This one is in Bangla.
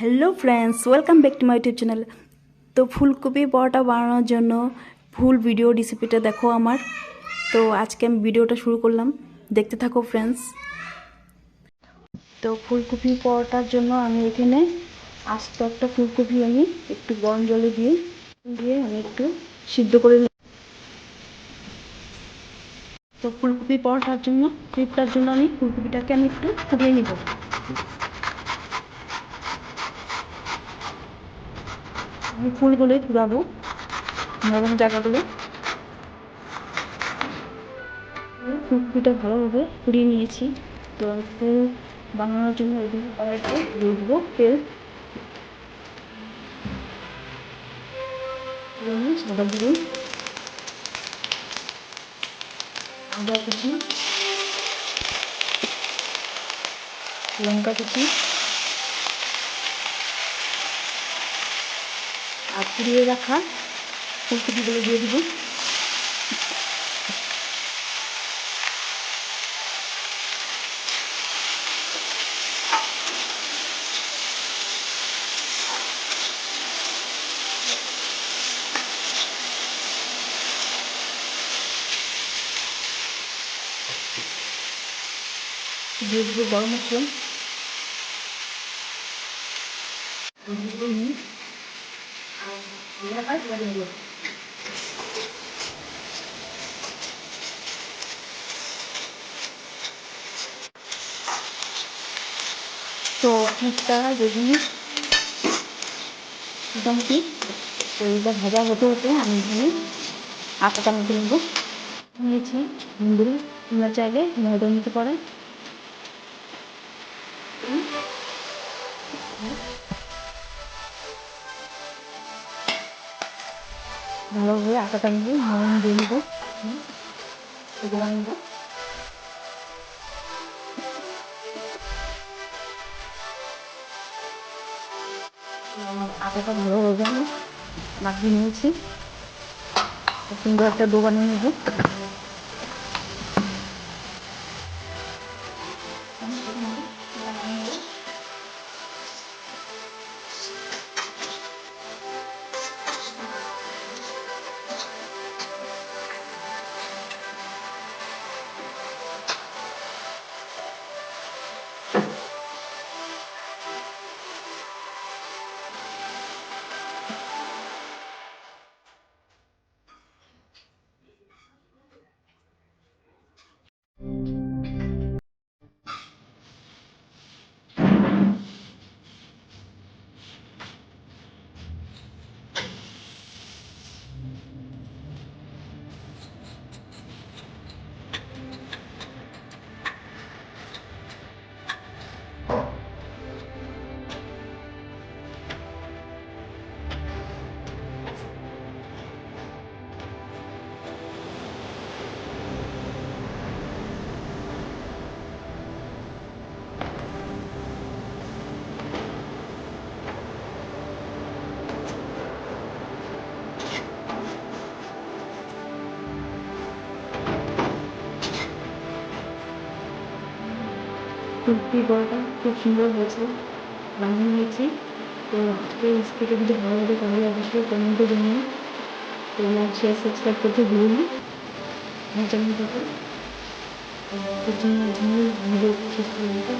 Hello friends welcome back to my YouTube channel তো ফুলকপি পরোটা বানানোর জন্য ফুল ভিডিও রেসিপিটা দেখো আমার। তো আজকে আমি ভিডিওটা শুরু করলাম। দেখতে থাকো ফ্রেন্ডস তো ফুলকপি পরোটার জন্য আমি এখানে আস্ত একটা ফুলকপি আমি একটু গরম জলে দিয়ে দিয়ে আমি একটু সিদ্ধ করে। তো ফুলকপি পরোটার জন্য ক্লিপটার জন্য আমি ফুলকপিটাকে আমি একটু ফুটিয়ে নিব। আমি ফুলগুলোই ফুরাবো নরম জায়গাগুলো। ফুলকপিটা ভালোভাবে ফুরিয়ে নিয়েছি। তো ফুল বানানোর জন্য এদিকে কড়াইতে তেল। সাদা লঙ্কা কুচি। আর পুড়িয়ে রাখা ফুলকপিগুলো দিয়ে দিব দিয়ে দিব গরম মশলা তো অনেকটা যদি মোটামুটি তেলটা ভাজা হতে হতে আমি এখানে আটাটা মেখে নেব। নিয়েছি বন্ধুরা তোমরা চাইলে ময়দা নিতে পারো। ভালোভাবে আটাটা নিয়ে নরম দিয়ে নেব। এগুলো নেব। আটাটা ভালোভাবে আমি মাখিয়ে নিয়েছি। সুন্দর একটা ডো বানিয়ে নেব। কুর্তি পরাটা খুব সুন্দর হয়েছে। বানিয়ে নিয়েছি। তো এই রেসিপিটা যদি ভালো লাগে তাহলে অবশ্যই কমেন্টে জানিয়ে তো লাইক শেয়ার সাবস্ক্রাইব করতে ভুলুন না। আমার চ্যানেলটাকে তো জন্য ভিডিও শেষ দিতে